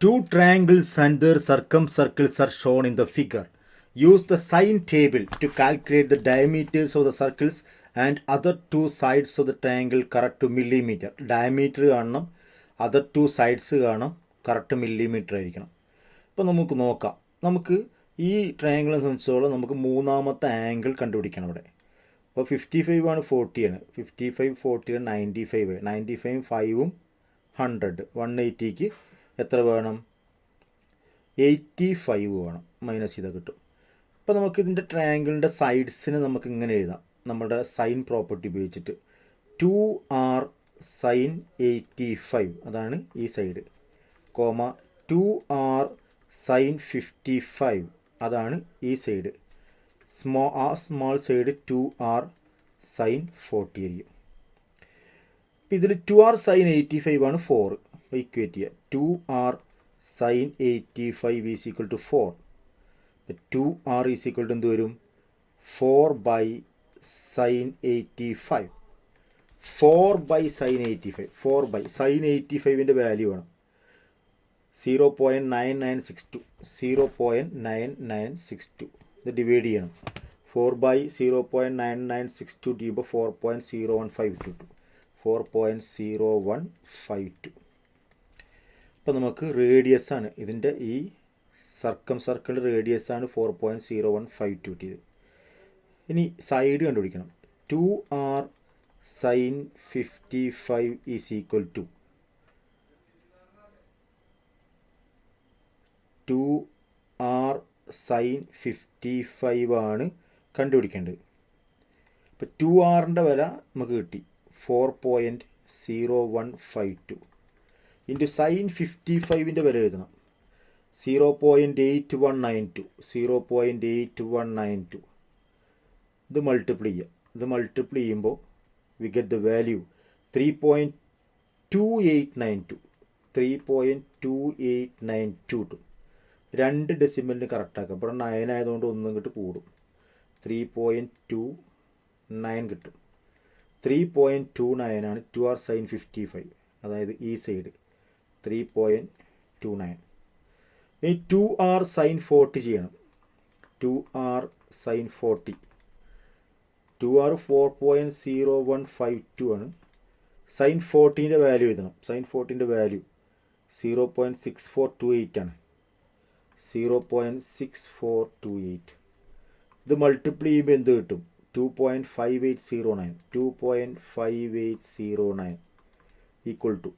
Two triangles and their circumcircles are shown in the figure. Use the sine table to calculate the diameters of the circles and other two sides of the triangle correct to millimeter. Diameter കാണണം other two sides കാണാം correct millimetre ആയിരിക്കണം അപ്പോൾ നമുക്ക് നോക്കാം നമുക്ക് ഈ ട്രയാങ്കിളിനെ സംബന്ധിച്ചോളം നമുക്ക് മൂന്നാമത്തെ ആംഗിൾ കണ്ടുപിടിക്കണം ഇവിടെ അപ്പോൾ ഫിഫ്റ്റി ഫൈവ് ആണ് ഫോർട്ടിയാണ് ഫിഫ്റ്റി ഫൈവ് ഫോർട്ടിയാണ് നയന്റി ഫൈവ് നയന്റി ഫൈവ് ഫൈവും ഹൺഡ്രഡ് വൺ എയ്റ്റിക്ക് എത്ര വേണം? എയ്റ്റി ഫൈവ് വേണം. മൈനസ് ചെയ്താൽ കിട്ടും. അപ്പോൾ നമുക്ക് ഇതിന്റെ ട്രയാങ്കിളിന്റെ സൈഡ്സിന് നമുക്ക് ഇങ്ങനെ എഴുതാം. നമ്മുടെ സൈൻ പ്രോപ്പർട്ടി ഉപയോഗിച്ചിട്ട് two R sine eighty five അതാണ് ഈ side comma two R sine fifty five അതാണ് ഈ സൈഡ് സ്മോ ആ small side two R sine forty ആയിരിക്കും. ഇപ്പം ഇതിൽ two R sine eighty five ആണ് ഫോർ ഇക്വേറ്റ് ചെയ്യുക two R sine eighty five is equal to four two R is equal to എന്ത് വരും four by sine eighty five four by sine eighty five four by sine eighty ഫൈവിന്റെ value ആണ് zero point nine nine six two zero point nine nine six two ഇത് divide ചെയ്യണം. Four by zero point nine nine six two ചെയ്യുമ്പോൾ four point zero one five two two four point zero one five two അപ്പോൾ നമുക്ക് radius ആണ്. ഇതിന്റെ ഈ സർക്കം circle radius ആണ് four point zero one five two കിട്ടിയത് ഇനി സൈഡ് കണ്ടുപിടിക്കണം. Two R sine fifty five is equal to two R sine fifty five ആണ് കണ്ടുപിടിക്കേണ്ടത്. ഇപ്പം ടു ആറിന്റെ വില നമുക്ക് കിട്ടി. Four point zero one five two into sine fifty ഫൈവിന്റെ വില എഴുതണം. Zero point eight one nine two zero point eight one nine two ഇത് മൾട്ടിപ്ലൈ ചെയ്യുക ഇത് മൾട്ടിപ്ലൈ ചെയ്യുമ്പോൾ we get the value three point two eight nine two three point two eight nine two two രണ്ട് ഡെസിമലിന് കറക്റ്റാക്കുക ഇവിടെ nine ആയതുകൊണ്ട് ഒന്നും ഇങ്ങോട്ട് കൂടും. ത്രീ പോയിന്റ് ടു നയൻ കിട്ടും. ത്രീ പോയിന്റ് ടു നയൻ ആണ് two R sine fifty five അതായത് ഈ side three point two nine ഇനി ടു ആർ സൈൻ ഫോർട്ടി ചെയ്യണം. Two R sine forty two R four point zero one five two ആണ്. Sine ഫോർട്ടീന്റെ value എഴുതണം. Sine ഫോർട്ടീന്റെ value zero point six four two eight ആണ്. Zero point six four two eight ഇത് multiply ചെയ്യുമ്പോൾ എന്ത് കിട്ടും? Two point five eight zero nine two point five eight zero nine equal to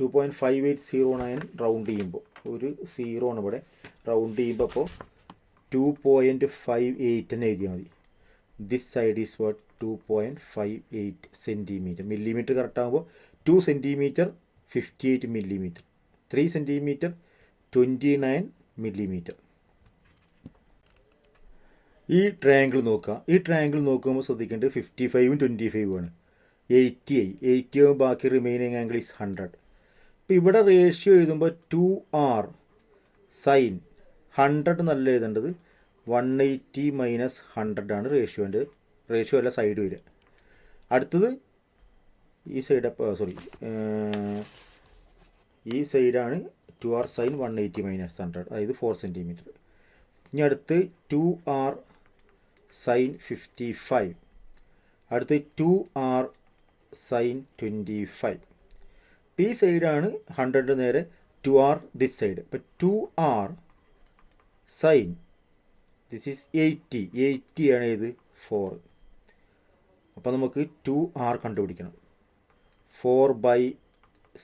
two point five eight zero nine round ചെയ്യുമ്പോൾ ഒരു zero ആണ് ഇവിടെ. Round ചെയ്യുമ്പോൾ അപ്പോൾ ടു പോയിന്റ് ഫൈവ് എയ്റ്റ് തന്നെ എഴുതിയാൽ മതി. This side is what two point five eight centimetre millimetre correct ആകുമ്പോൾ two centimetre fifty eight millimetre three centimetre twenty nine millimetre ഈ ട്രയാങ്കിൾ നോക്കുക ഈ ട്രയാങ്കിൾ നോക്കുമ്പോൾ ശ്രദ്ധിക്കേണ്ടത് ഫിഫ്റ്റി ഫൈവും ട്വന്റി ഫൈവും ആണ്. എയ്റ്റി ആയി. എയ്റ്റി ആകുമ്പോൾ ബാക്കി റിമൈനിങ് ആംഗിൾ ഈസ് ഹൺഡ്രഡ് ഇപ്പോൾ ഇവിടെ റേഷ്യോ എഴുതുമ്പോൾ ടു ആർ സൈൻ ഹൺഡ്രഡ് നല്ല എഴുതേണ്ടത്. വൺ എയ്റ്റി മൈനസ് ഹൺഡ്രഡ് ആണ് റേഷ്യോന്റെ റേഷ്യോ അല്ല സൈഡ് വരിക. അടുത്തത് ഈ സൈഡ് സോറി ഈ സൈഡാണ് two R sine one eighty minus hundred അതായത് ഫോർ സെന്റിമീറ്റർ ഇനി അടുത്ത് two R sine fifty five അടുത്ത് two R sine twenty five ഈ സൈഡാണ് ഹൺഡ്രഡ് നേരെ ടു ആർ ദിസ് സൈഡ് ഇപ്പം two R sine this is eighty eighty ആണ് ഇത് ഫോർ അപ്പോൾ നമുക്ക് ടു ആർ കണ്ടുപിടിക്കണം. Four by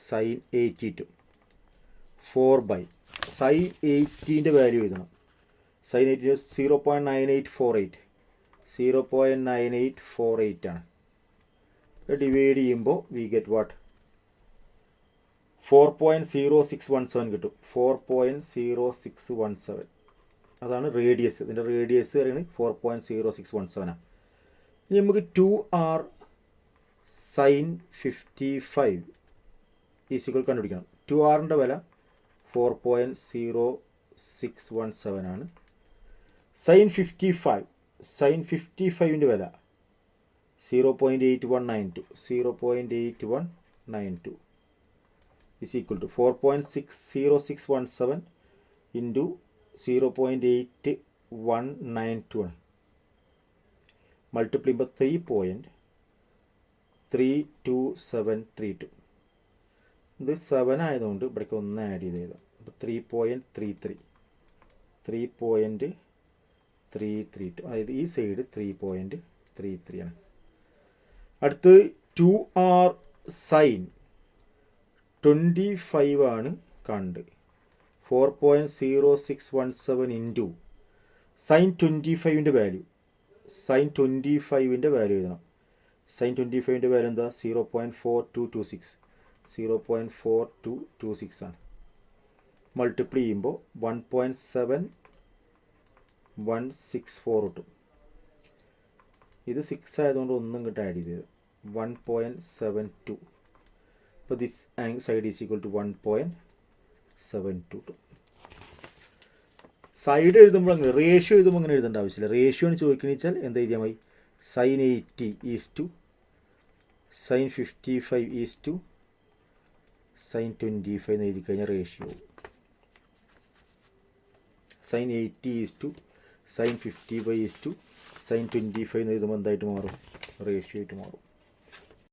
sine eighty two four by sine എയ്റ്റീന്റെ value എഴുതണം. Sine eighty zero point nine eight four eight zero point nine eight four eight ആണ്. Divide ചെയ്യുമ്പോൾ we get what four point zero six one seven കിട്ടും. Four point zero six one seven അതാണ് radius ഇതിന്റെ radius പറയുന്നത് four point zero six one സെവനാണ് ഇനി നമുക്ക് two R sine fifty five ഈസികൾ കണ്ടുപിടിക്കണം. Two ആറിന്റെ വില four point zero six one seven ആണ്. Sine fifty five sine fifty ഫൈവിന്റെ വില zero point eight one nine two zero point eight one nine two is equal to four point six zero six one seven into zero point eight one nine two ആണ് multiply ചെയ്യുമ്പോൾ three point three two seven three two ഇത് seven ആയതുകൊണ്ട് ഇവിടേക്ക് ഒന്ന് add ചെയ്ത് എഴുതാം. അപ്പോൾ three point three three three point three three two അതായത് ഈ side three point three three ആണ്. അടുത്ത് two R sine twenty five ആണ് കണ്ട്. Four point zero six one seven into sine twenty ഫൈവിന്റെ value sine twenty ഫൈവിന്റെ value എഴുതണം. Sine twenty ഫൈവിന്റെ value എന്താ? Zero point four two two six zero point four two two six ആണ്. Multiply ചെയ്യുമ്പോൾ one point seven one six four കിട്ടും. ഇത് six ആയതുകൊണ്ട് ഒന്നും ഇങ്ങോട്ട് ആഡ് ചെയ്തത് വൺ പോയിന്റ് സെവൻ ടു അപ്പോൾ this one point seven two two side എഴുതുമ്പോൾ അങ്ങനെ റേഷ്യോ എഴുതുമ്പോൾ അങ്ങനെ എഴുതേണ്ട ആവശ്യമില്ല. റേഷ്യോ എന്ന് ചോദിക്കണമെന്ന് വെച്ചാൽ എന്താ എഴുതിയാൽ മതി? Sine eighty is to sine fifty five is to sine twenty five എന്ന് എഴുതി കഴിഞ്ഞാൽ ratio sine eighty is to sine fifty five is to sine twenty five എന്ന് എഴുതുമ്പോൾ എന്തായിട്ട് മാറും? റേഷ്യോ ആയിട്ട് മാറും.